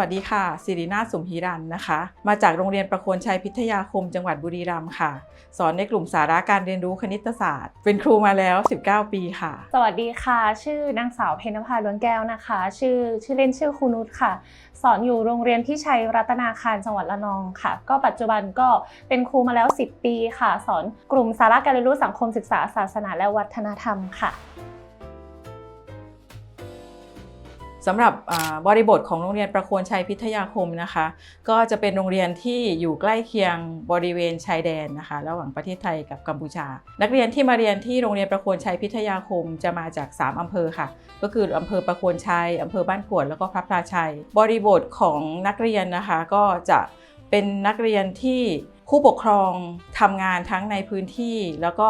วัสดีค่ะสิรินาถสุมหิรันนะคะ มาจากโรงเรียนประโคนชัยพิทยาคม จังหวัดบุรีรัมย์ค่ะ สอนในกลุ่มสาระการเรียนรู้คณิตศาสตร์ เป็นครูมาแล้ว 19 ปีค่ะ สวัสดีค่ะ ชื่อนางสาวเพญนภาล้วนแก้วนะคะ ชื่อชื่อเล่นชื่อครูนุชค่ะ สอนอยู่โรงเรียนพิชัยรัตนาคารจังหวัดระนองค่ะ ก็ปัจจุบันก็เป็นครูมาแล้ว 10 ปีค่ะ สอนกลุ่มสาระการเรียนรู้สังคมศึกษาศาสนาและวัฒนธรรมค่ะ สำหรับบริบทของโรงเรียนประโคนชัยพิทยาคมนะคะ ก็จะเป็นโรงเรียนที่อยู่ใกล้เคียงบริเวณชายแดนนะคะ ระหว่างประเทศไทยกับกัมพูชา นักเรียนที่มาเรียนที่โรงเรียนประโคนชัยพิทยาคมจะมาจาก 3 อำเภอค่ะ ก็คืออำเภอประโคนชัยอำเภอบ้านกรวดแล้วก็พระพลาชัย บริบทของนักเรียนนะคะก็จะเป็นนักเรียนที่ผู้ปกครองทำงานทั้งในพื้นที่แล้วก็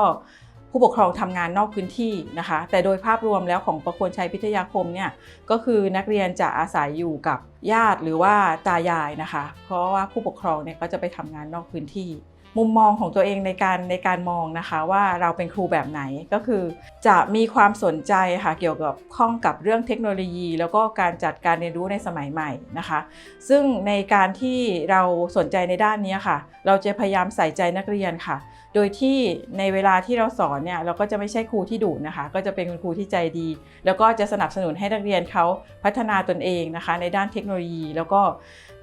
ผู้ปกครองทำงานนอกพื้นที่นะคะ แต่โดยภาพรวมแล้วของประโคนชัยพิทยาคมเนี่ยก็คือนักเรียนจะอาศัยอยู่กับญาติหรือว่าตายายนะคะ เพราะว่าผู้ปกครองเนี่ยก็จะไปทำงานนอกพื้นที่ มุมมองของตัวเองในการในการมองนะคะ ว่าเราเป็นครูแบบไหนก็คือ จะมีความสนใจค่ะเกี่ยวกับข้องกับเรื่องเทคโนโลยี แล้วก็การจัดการเรียนรู้ในสมัยใหม่นะคะ ซึ่งในการที่เราสนใจในด้านนี้ค่ะ เราจะพยายามใส่ใจนักเรียนค่ะ โดยที่ในเวลาที่เราสอนเนี่ยเราก็จะไม่ใช่ครูที่ดุนะคะ ก็จะเป็นคุณครูที่ใจดี แล้วก็จะสนับสนุนให้นักเรียนเขาพัฒนาตนเองนะคะ ในด้านเทคโนโลยี แล้วก็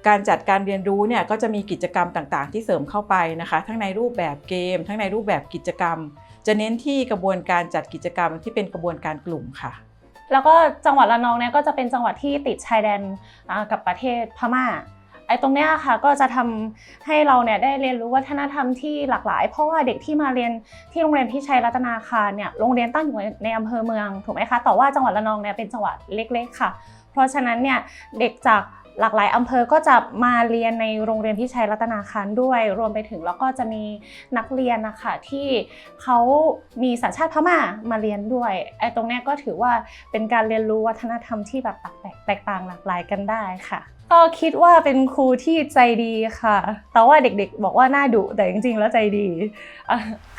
การจัดการเรียนรู้เนี่ยก็จะมีกิจกรรมต่างๆ ที่เสริมเข้าไปนะคะ ทั้งในรูปแบบเกม ทั้งในรูปแบบกิจกรรม จะเน้นที่กระบวนการจัดกิจกรรมที่เป็นกระบวนการกลุ่มค่ะแล้วก็จังหวัดระนองเนี่ยก็จะเป็นจังหวัดที่ติดชายแดนกับประเทศพม่า ไอ้ตรงเนี้ยค่ะก็จะทำให้เราเนี่ยได้เรียนรู้วัฒนธรรมที่หลากหลาย เพราะว่าเด็กที่มาเรียนที่โรงเรียนพิชัยรัตนาคารเนี่ยโรงเรียนตั้งอยู่ในอำเภอเมืองถูกไหมคะแต่ว่าจังหวัดระนองเนี่ยเป็นจังหวัดเล็ก ๆ ค่ะ เพราะฉะนั้นเนี่ยเด็กจาก หลากหลายอำเภอก็จะมาเรียนในโรงเรียนพิชัยรัตนาคารด้วย รวมไปถึงแล้วก็จะมีนักเรียนนะคะที่เขามีสัญชาติพม่ามาเรียนด้วยไอ้ตรงเนี้ยก็ถือว่าเป็นการเรียนรู้วัฒนธรรมที่แบบแตกต่างหลากหลายกันได้ค่ะก็คิดว่าเป็นครูที่ใจดีค่ะ แต่ว่าเด็กๆ บอกว่าน่าดุแต่จริงๆ แล้วใจดี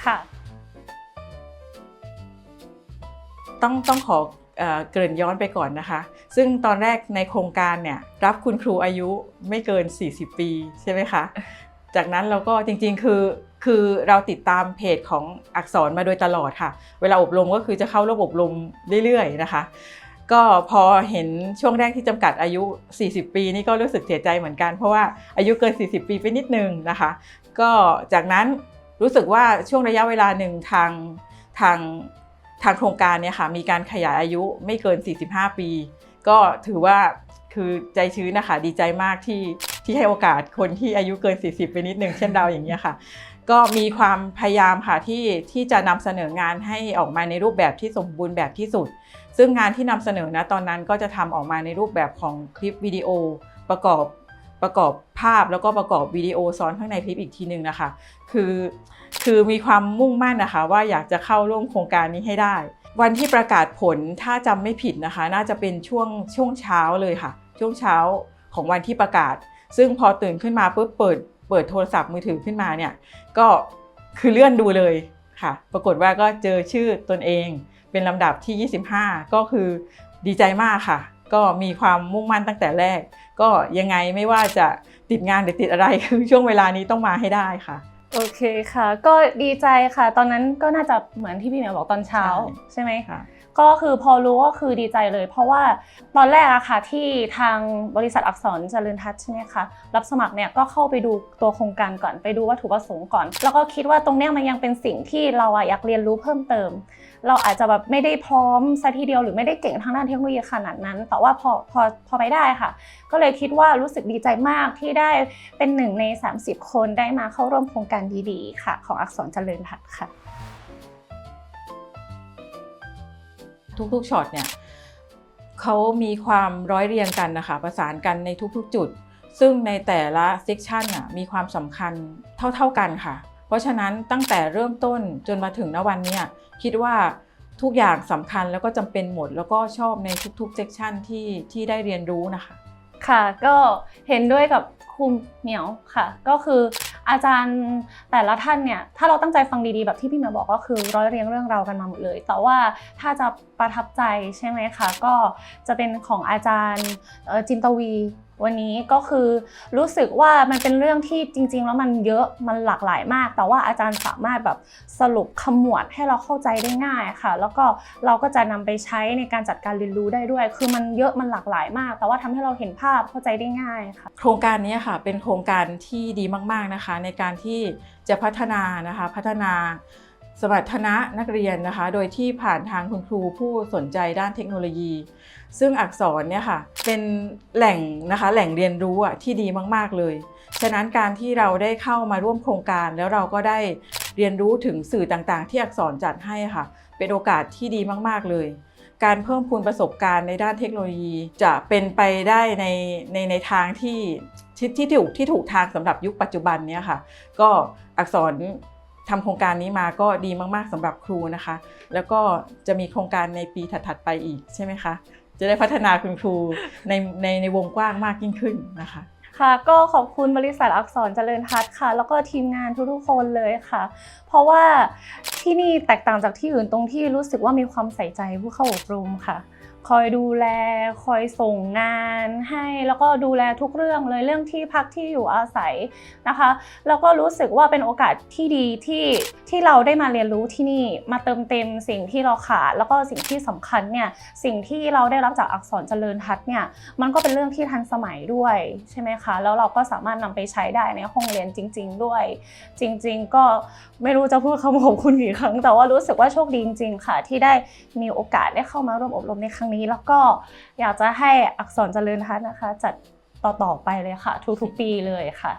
ค่ะ ต้องต้องขอ เเกริ่นย้อนไปก่อนนะคะ ซึ่งตอนแรกในโครงการเนี่ยรับคุณครูอายุไม่เกิน 40 ปีใช่ไหมคะ จากนั้นเราก็จริงๆคือคือเราติดตามเพจของอักษรมาโดยตลอดค่ะ เวลาอบรมก็คือจะเข้าร่วมอบรมเรื่อยๆนะคะ ก็พอเห็นช่วงแรกที่จำกัดอายุ 40 ปีนี่ก็รู้สึกเสียใจเหมือนกัน เพราะว่าอายุเกิน 40 ปีไปนิดนึงนะคะ ก็จากนั้นรู้สึกว่าช่วงระยะเวลาหนึ่งทางทาง ทางโครงการเนี่ยค่ะมีการขยายอายุไม่เกิน 45 ปี ก็ถือว่าคือใจชื้นนะคะดีใจมากที่ที่ให้โอกาสคนที่อายุเกิน 40 ไปนิดนึงเช่นเราอย่างนี้ยค่ะ ก็มีความพยายามค่ะที่ที่จะนำเสนองานให้ออกมาในรูปแบบที่สมบูรณ์แบบที่สุด ซึ่งงานที่นำเสนอนะตอนนั้นก็จะทำออกมาในรูปแบบของคลิปวิดีโอประกอบ ประกอบภาพแล้วก็ประกอบวิดีโอซ้อนข้างในคลิปอีกทีหนึ่งนะคะ คือคือมีความมุ่งมั่นนะคะ ว่าอยากจะเข้าร่วมโครงการนี้ให้ได้ วันที่ประกาศผลถ้าจำไม่ผิดนะคะ น่าจะเป็นช่วงช่วงเช้าเลยค่ะ ช่วงเช้าของวันที่ประกาศ ซึ่งพอตื่นขึ้นมาปุ๊บเปิดเปิดโทรศัพท์มือถือขึ้นมาเนี่ยก็คือเลื่อนดูเลยค่ะ ปรากฏว่าก็เจอชื่อตนเองเป็นลำดับที่ 25 ก็คือดีใจมากค่ะ ก็มีความมุ่งมั่นตั้งแต่แรก ก็ยังไงไม่ว่าจะติดงานหรือติดอะไรคือช่วงเวลานี้ต้องมาให้ได้ค่ะ โอเคค่ะ ก็ดีใจค่ะ ตอนนั้นก็น่าจะเหมือนที่พี่เหมียวบอกตอนเช้าใช่ใช่ไหมค่ะ ก็คือพอรู้ก็คือดีใจเลย เพราะว่าตอนแรกอะค่ะที่ทางบริษัทอักษรเจริญทัศน์ใช่ไหมคะรับสมัครเนี่ยก็เข้าไปดูตัวโครงการก่อนไปดูวัตถุประสงค์ก่อน แล้วก็คิดว่าตรงเนี้ยมันยังเป็นสิ่งที่เราอะอยากเรียนรู้เพิ่มเติม เราอาจจะแบบไม่ได้พร้อมซะทีเดียวหรือไม่ได้เก่งทางด้านเทคโนโลยีขนาดนั้น แต่ว่าพอพอพอไปได้ค่ะ ก็เลยคิดว่ารู้สึกดีใจมากที่ได้เป็นหนึ่งใน 30 คนได้มาเข้าร่วมโครงการดีๆ ค่ะ ของอักษรเจริญทัศน์ค่ะ ทุกๆช็อตเนี่ยเขามีความร้อยเรียงกันนะคะประสานกันในทุกๆจุด ซึ่งในแต่ละเซกชันน่ะมีความสำคัญเท่าๆกันค่ะ เพราะฉะนั้นตั้งแต่เริ่มต้นจนมาถึงณวันเนี้ยคิดว่าทุกอย่างสำคัญแล้วก็จำเป็นหมด แล้วก็ชอบในทุกๆเซกชันที่ที่ได้เรียนรู้นะคะ ค่ะก็เห็นด้วยกับ ครูเหมียวค่ะ ก็คืออาจารย์แต่ละท่านเนี่ยถ้าเราตั้งใจฟังดีๆแบบที่พี่เหมียวบอกก็คือร้อยเรียงเรื่องราวกันมาหมดเลย แต่ว่าถ้าจะประทับใจใช่ไหมคะก็จะเป็นของอาจารย์จินตวี วันนี้ก็คือรู้สึกว่ามันเป็นเรื่องที่จริง ๆ แล้วมันเยอะมันหลากหลายมาก แต่ว่าอาจารย์สามารถแบบสรุปขมวดให้เราเข้าใจได้ง่ายค่ะ แล้วก็เราก็จะนำไปใช้ในการจัดการเรียนรู้ได้ด้วย คือมันเยอะมันหลากหลายมาก แต่ว่าทำให้เราเห็นภาพเข้าใจได้ง่ายค่ะ โครงการนี้ค่ะเป็นโครงการที่ดีมากๆนะคะ ในการที่จะพัฒนานะคะพัฒนา สมรรถนะนักเรียนนะคะ โดยที่ผ่านทางคุณครูผู้สนใจด้านเทคโนโลยี ซึ่งอักษรเนี่ยค่ะเป็นแหล่งนะคะแหล่งเรียนรู้อะที่ดีมาก ๆ เลย ฉะนั้นการที่เราได้เข้ามาร่วมโครงการ แล้วเราก็ได้เรียนรู้ถึงสื่อต่างๆ ที่อักษรจัดให้ค่ะ เป็นโอกาสที่ดีมาก ๆ เลย การเพิ่มพูนประสบการณ์ในด้านเทคโนโลยีจะเป็นไปได้ในในในทางที่ที่ที่ถูกที่ถูกทางสำหรับยุคปัจจุบันเนี้ยค่ะ ก็อักษร ทำโครงการนี้มาก็ดีมาก ๆสำหรับครูนะคะ แล้วก็จะมีโครงการในปีถัดๆไปอีกใช่ไหมคะ จะได้พัฒนาคุณครูในในในวงกว้างมากยิ่งขึ้นนะคะค่ะก็ขอบคุณบริษัทอักษรเจริญทัศน์ค่ะ แล้วก็ทีมงานทุกๆคนเลยค่ะ เพราะว่าที่นี่แตกต่างจากที่อื่นตรงที่รู้สึกว่ามีความใส่ใจผู้เข้าอบรมค่ะ คอยดูแล คอยส่งงานให้แล้วก็ดูแลทุกเรื่องเลยเรื่องที่พักที่อยู่อาศัยนะคะแล้วก็รู้สึกว่าเป็นโอกาสที่ดีที่ที่เราได้มาเรียนรู้ที่นี่มาเติมเต็มสิ่งที่เราขาดแล้วก็สิ่งที่สำคัญเนี่ยสิ่งที่เราได้รับจากอักษรเจริญทัศน์เนี่ยมันก็เป็นเรื่องที่ทันสมัยด้วยใช่ไหมคะแล้วเราก็สามารถนำไปใช้ได้ในห้องเรียนจริง ๆ ด้วย จริง ๆ ก็ไม่รู้จะพูดคำขอบคุณกี่ครั้ง แต่ว่ารู้สึกว่าโชคดีจริงๆค่ะ ที่ได้มีโอกาสได้เข้ามาร่วมอบรมในครั้งนี้ แล้วก็อยากจะให้อักษรเจริญทัศน์นะคะ จัดต่อๆไปเลยค่ะ ทุกๆปีเลยค่ะ